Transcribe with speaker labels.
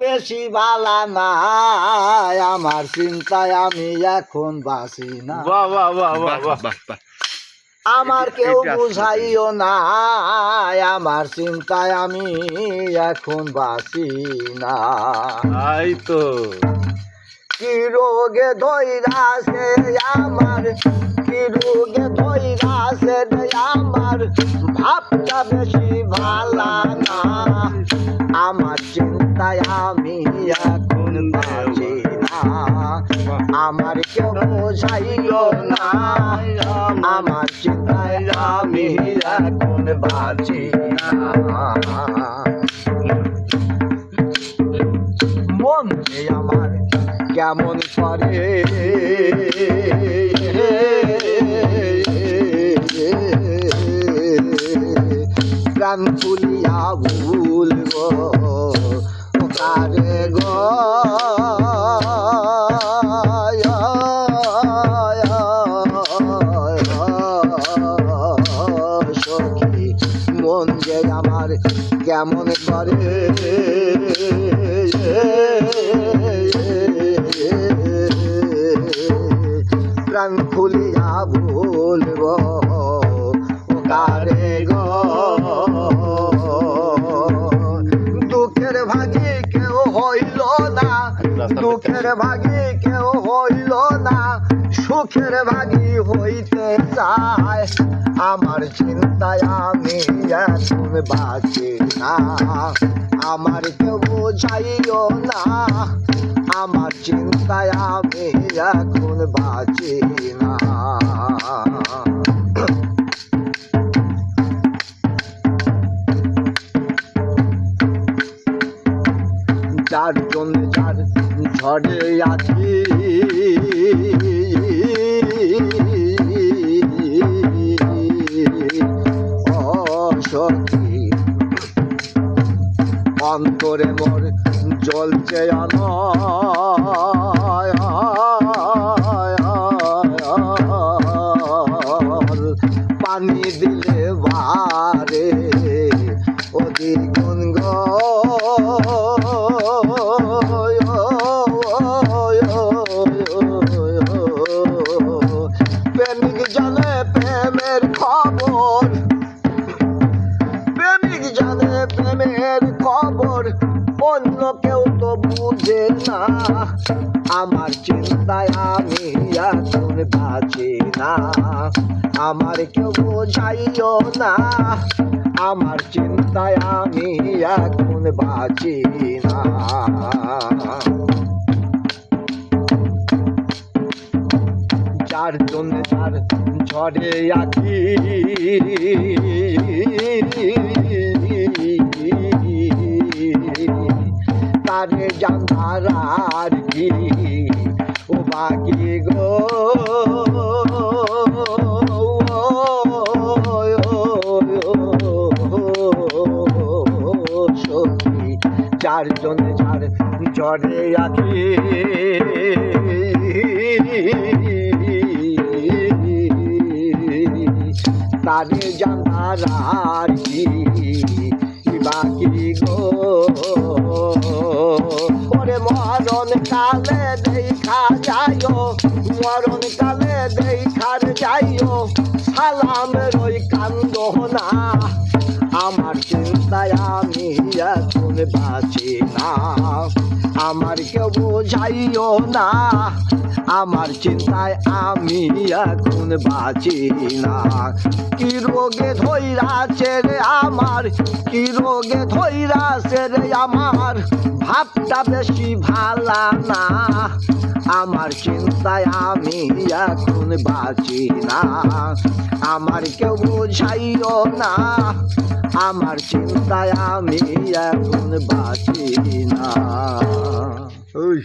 Speaker 1: বেশি বালা নাই আমার চিন্তায় আমি এখন বাসি না। আমার কেউ বুঝাইও না আমার চিন্তায় আমি এখন বাসি না।
Speaker 2: তো।
Speaker 1: কি রোগে ধৈরাছে আমার? কি রোগে ধৈরাছে রে আমার? ভাবটা বেশি ভালা না। আমার চিন্তায় আমি এখন বাঁচি না। আমার কেউ বোঝাইও না। আমার চিন্তায় আমি এখন বাঁচি না। কেমন করে প্রাণ ফুলিয়া ভুলব কারে গো? মন আমার কেমন করে প্রাণ খুলিয়া ভুলব। কারে গো? দুঃখের ভাগি কেউ হইল না। দুঃখের ভাগি না, সুখের ভাগি হইতে চায়। আমার চিন্তায় আমি এখন বাঁচি না। আমার কেউ বোঝাইও না, আমার চিন্তায় আমি এখন বাঁচি না। চার জন চার ঝড়ে আছি। অন্তরে মর জলছে আমার। প্রেমিক জানে প্রেমের খবর। প্রেমিক জানে প্রেমের খবর। অন্য কেউ তো বুঝে না। আমার চিন্তায় আমি এখন বাঁচি না। আমার কেউ বোঝাইও না। আমার চিন্তায় আমি এখন বাঁচি ঝড়ে আছি। তারে জানার আর কি? ও বাকি গো। সখী চারজনে চার ঝড়ে আছি। কি বাকি গো? ওরে মরণ কালে দেখা যাইও, মরণ কালে দেখার যাইও। সালাম রই কান্দ না আমার চিন্তায় আমি এখন বাঁচি না। আমার কেউ বোঝাইও না। আমার চিন্তায় আমি এখন বাঁচি না। কি রোগে ধৈরাছে রে আমার? কি রোগে ধৈরাছে রে আমার? ভাবটা বেশি ভালা না। আমার চিন্তায় আমি এখন বাঁচি না। আমার কেউ বোঝাইও না। আমার চিন্তায় আমি এখন বাঁচি না। ওই